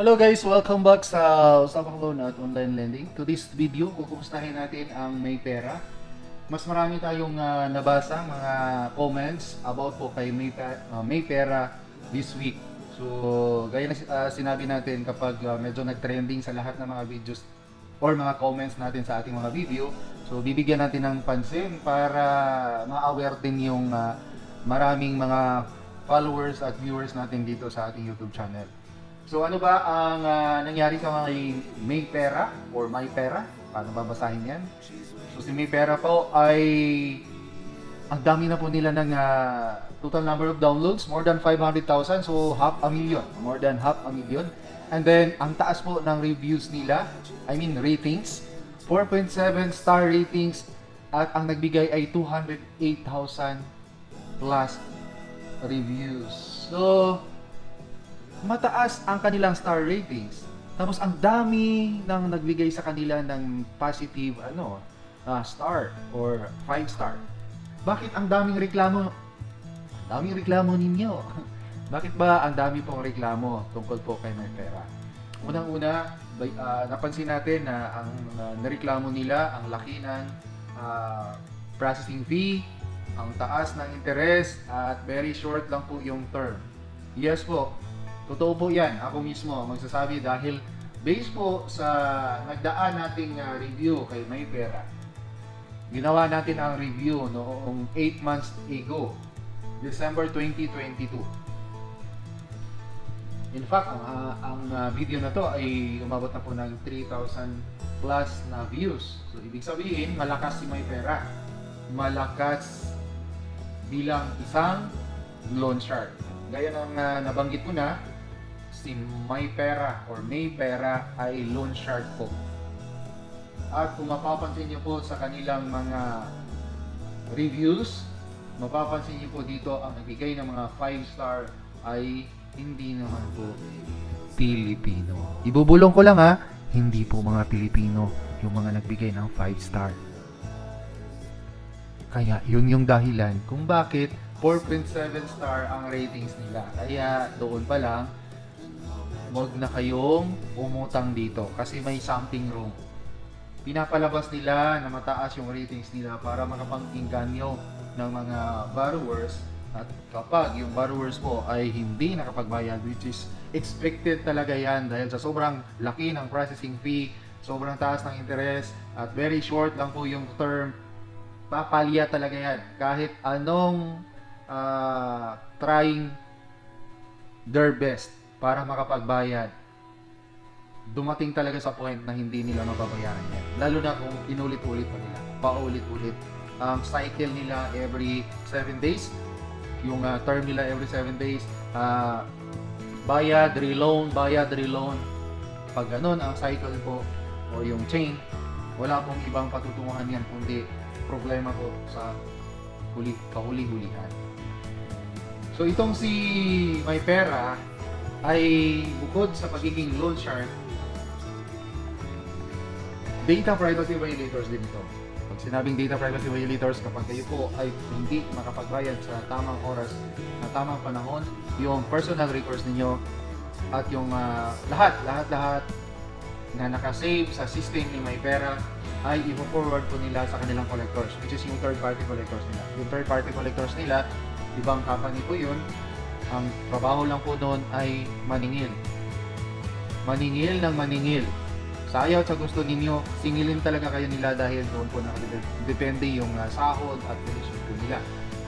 Hello guys, welcome back sa Usapang Loan at Online Lending. To this video, kukumustahin natin ang May Pera. Mas marami tayong ah, nabasa mga comments about po kay May, ah, May Pera this week. So, gaya na ah, sinabi natin kapag ah, medyo nag-trending sa lahat ng mga videos or mga comments natin sa ating mga video, so bibigyan natin ng pansin para ma-aware din yung ah, maraming mga followers at viewers natin dito sa ating YouTube channel. So ano ba ang ah, nangyari sa mga May Pera or My Pera? Paano babasahin yan? So si May Pera po ay ang dami na po nila ng ah, total number of downloads, more than 500,000, so half a million, more than half a million. And then, ang taas po ng reviews nila, I mean ratings, 4.7 star ratings, at ang nagbigay ay 208,000 plus reviews. So, mataas ang kanilang star ratings. Tapos ang dami nang nagbigay sa kanila ng positive ano, ah, star or 5 star. Bakit ang daming reklamo? Daming reklamo ninyo. Bakit ba ang dami pong reklamo tungkol po kay May Pera? Unang-una, ah, napansin natin na ang ah, nareklamo nila, ang laki ng ah, processing fee, ang taas ng interest, at very short lang po yung term. Yes po, totoo po yan. Ako mismo magsasabi dahil based po sa nagdaan nating ah, review kay May Pera, ginawa natin ang review noong 8 months ago, December 2022. In fact, ang, ah, ang ah, video na to ay umabot na po ng 3,000 plus na views. So, ibig sabihin, malakas si May Pera. Malakas bilang isang loan shark. Gaya ng ah, nabanggit ko na, si May Pera or May Pera ay loan shark po. At kung mapapansin niyo po sa kanilang mga reviews, mapapansin niyo po dito ang nagbigay ng mga 5 star ay hindi naman po Pilipino. Ibubulong ko lang ha, hindi po mga Pilipino yung mga nagbigay ng 5 star. Kaya yun yung dahilan kung bakit 4.7 star ang ratings nila. Kaya doon pa lang, wag na kayong umutang dito kasi may something wrong. Pinapalabas nila na mataas yung ratings nila para makapag-inganyo ng mga borrowers at kapag yung borrowers po ay hindi nakapagbayad which is expected talaga yan dahil sa sobrang laki ng processing fee, sobrang taas ng interest at very short lang po yung term papalya talaga yan. Kahit anong ah, trying their best para makapagbayad, dumating talaga sa point na hindi nila mababayaran yan. Lalo na kung inulit-ulit pa nila, paulit-ulit. Ang cycle nila every 7 days, yung ah, term nila every 7 days, ah, bayad, reloan, bayad, reloan. Pag ganun ang cycle po o yung chain, wala pong ibang patutunguhan yan kundi problema po sa huli, kahuli-hulihan. So itong si May Pera ay bukod sa pagiging loan shark, data privacy violators din ito. Pag sinabing data privacy violators, kapag kayo po ay hindi makapagbayad sa tamang oras, na tamang panahon, yung personal records ninyo at yung ah, lahat, lahat, lahat na nakasave sa system ni May Pera ay i-forward po nila sa kanilang collectors, which is yung third party collectors nila. Yung third party collectors nila, ibang company po yun, ang trabaho lang po doon ay maningil. Maningil ng maningil. Sa ayaw sa gusto ninyo, singilin talaga kayo nila dahil doon po nakadepende yung ah, sahod at commission po nila.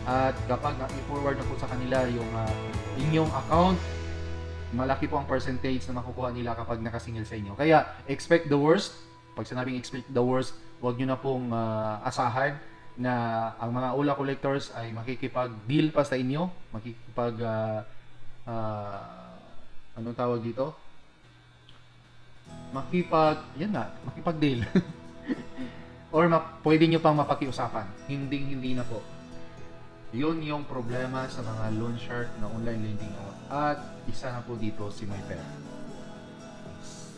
At kapag i-forward na po sa kanila yung ah, inyong account, malaki po ang percentage na makukuha nila kapag nakasingil sa inyo. Kaya, expect the worst. Pag sinabing expect the worst, huwag nyo na pong ah, asahan na ang mga ula collectors ay makikipag-deal pa sa inyo, makikipag ah, ah, anong tawag dito? Makipag, yan na, makipag-deal. Or ma- pwede nyo pang mapakiusapan. Hindi, hindi na po. Yun yung problema sa mga loan shark na online lending ngayon. At isa na po dito si MyPera.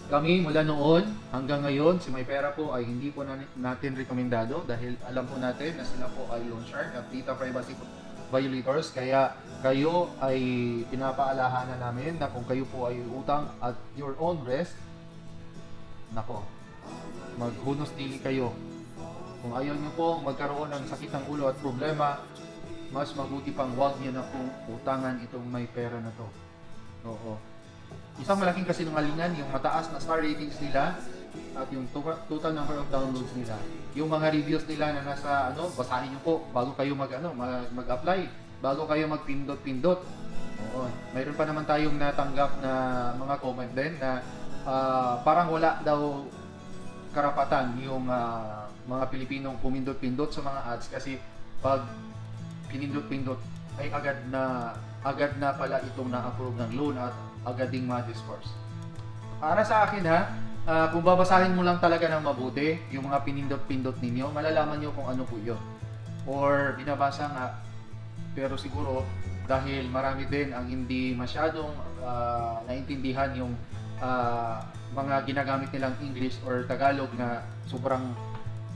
Kami mula noon hanggang ngayon, si MyPera po ay hindi po na- natin rekomendado dahil alam po natin na sila po ay loan shark at data privacy violators. Kaya kayo ay pinapaalahanan namin na kung kayo po ay utang at your own risk, nako, maghunos dili kayo. Kung ayaw nyo po magkaroon ng sakit ng ulo at problema, mas mabuti pang huwag nyo na pong utangan itong may pera na to. Oo. Isang malaking kasinungalingan, yung mataas na star ratings nila at yung to- total number of downloads nila. Yung mga reviews nila na nasa ano, basahin nyo po bago kayo mag ano, mag- mag-apply, bago kayo magpindot-pindot. Oo. Mayroon pa naman tayong natanggap na mga comment din na ah, parang wala daw karapatan yung ah, mga Pilipinong pumindot-pindot sa mga ads kasi pag pinindot-pindot ay agad na agad na pala itong na-approve ng loan at agad ding ma-disperse. Para sa akin ha, ah, kung babasahin mo lang talaga ng mabuti yung mga pinindot-pindot ninyo, malalaman nyo kung ano po yun. Or binabasa nga, pero siguro dahil marami din ang hindi masyadong ah, naintindihan yung ah, mga ginagamit nilang English or Tagalog na sobrang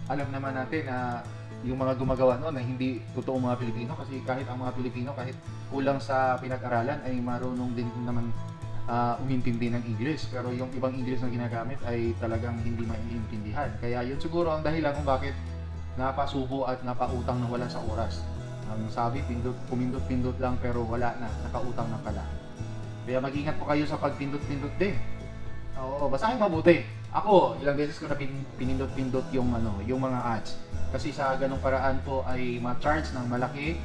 alam naman natin na yung mga gumagawa noon na hindi totoong mga Pilipino kasi kahit ang mga Pilipino kahit kulang sa pinag-aralan ay marunong din naman ah, umintindi ng English. Pero yung ibang English na ginagamit ay talagang hindi maiintindihan. Kaya yun siguro ang dahilan kung bakit napasubo at napautang na wala sa oras. Ang sabi pindot pumindot-pindot lang pero wala na. Nakautang na pala. Kaya mag-ingat po kayo sa pagpindot-pindot din. Oo basahin mabuti. Ako ilang beses ko na pin- pinindot-pindot yung ano yung mga ads. Kasi sa ganong paraan po ay ma-charge ng malaki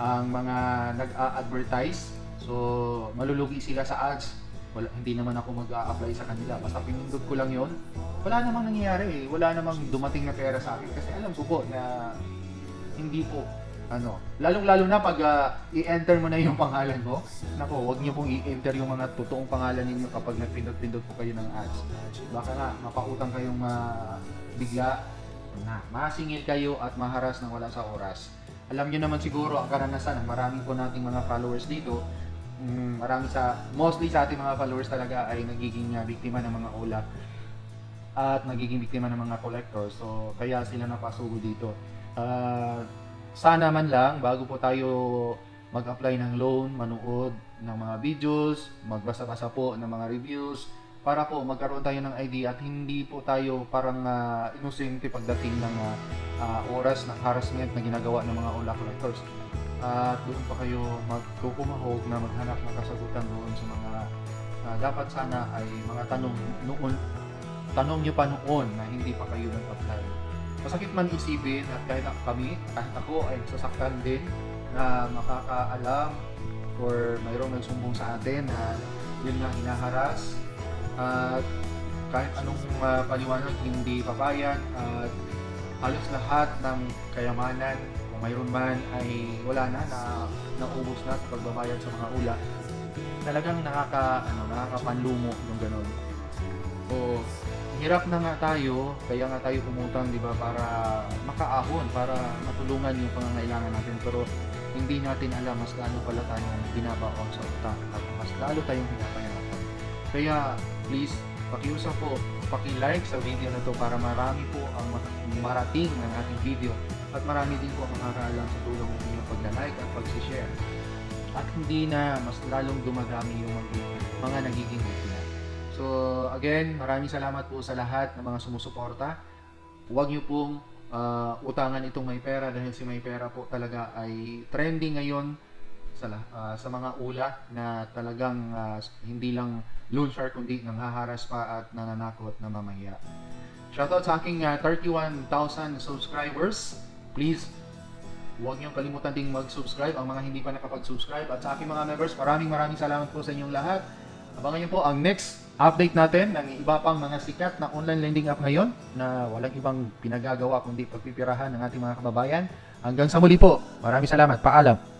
ang mga nag-a-advertise. So, malulugi sila sa ads. Wala, hindi naman ako mag-a-apply sa kanila. Basta pinindot ko lang yon Wala namang nangyayari eh. Wala namang dumating na pera sa akin. Kasi alam ko po na hindi po ano, lalong-lalo na pag ah, i-enter mo na yung pangalan mo, nako, wag niyo pong i-enter yung mga totoong pangalan ninyo kapag nagpindot-pindot po kayo ng ads. Baka nga, mapautang kayong ah, bigla, na masingil kayo at maharas ng wala sa oras. Alam niyo naman siguro ang karanasan ng marami po nating mga followers dito. Mm, marami sa, mostly sa ating mga followers talaga ay nagiging ah, biktima ng mga ulap at nagiging biktima ng mga collectors. So, kaya sila napasugo dito. Ah, sana man lang, bago po tayo mag-apply ng loan, manood ng mga videos, magbasa-basa po ng mga reviews, para po magkaroon tayo ng idea at hindi po tayo parang uh, inosente pagdating ng ah, ah, oras ng harassment na ginagawa ng mga ula collectors. At doon pa kayo magkukumahog na maghanap ng kasagutan doon sa mga ah, dapat sana ay mga tanong noon tanong nyo pa noon na hindi pa kayo nag-apply. Masakit man isipin at kahit ako- kami, kahit ako ay sasaktan din na makakaalam or mayroong nagsumbong sa atin na yun nga hinaharas at kahit anong uh, paliwanag hindi papayag at halos lahat ng kayamanan mayroon man ay wala na na naubos na sa pagbabayad sa mga ula talagang nakaka ano nakakapanlumo yung ganun o hirap na nga tayo kaya nga tayo umutang di ba para makaahon para matulungan yung pangangailangan natin. Pero hindi natin alam mas lalo pala tayong binabaon sa utang at mas lalo tayong pinapahirapan kaya please pakiusap po paki-like sa video na to para marami po ang ma- marating ng ating video at marami din po ang makakaalam sa tulong ng inyong pagla-like at pag-share at hindi na mas lalong dumadami yung mga, mga nagiging biktima. So again, maraming salamat po sa lahat ng mga sumusuporta. Huwag niyo pong ah, utangan itong may pera dahil si may pera po talaga ay trending ngayon sa, ah, sa mga ula na talagang ah, hindi lang loan shark kundi nanghaharas pa at nananakot na mamaya. Shoutout sa aking ah, 31,000 subscribers. Please Huwag niyong kalimutan ding mag-subscribe ang mga hindi pa nakapag-subscribe at sa aking mga members, maraming maraming salamat po sa inyong lahat. Abangan niyo po ang next update natin ng iba pang mga sikat na online lending app ngayon na walang ibang pinagagawa kundi pagpipirahan ng ating mga kababayan. Hanggang sa muli po. Maraming salamat. Paalam.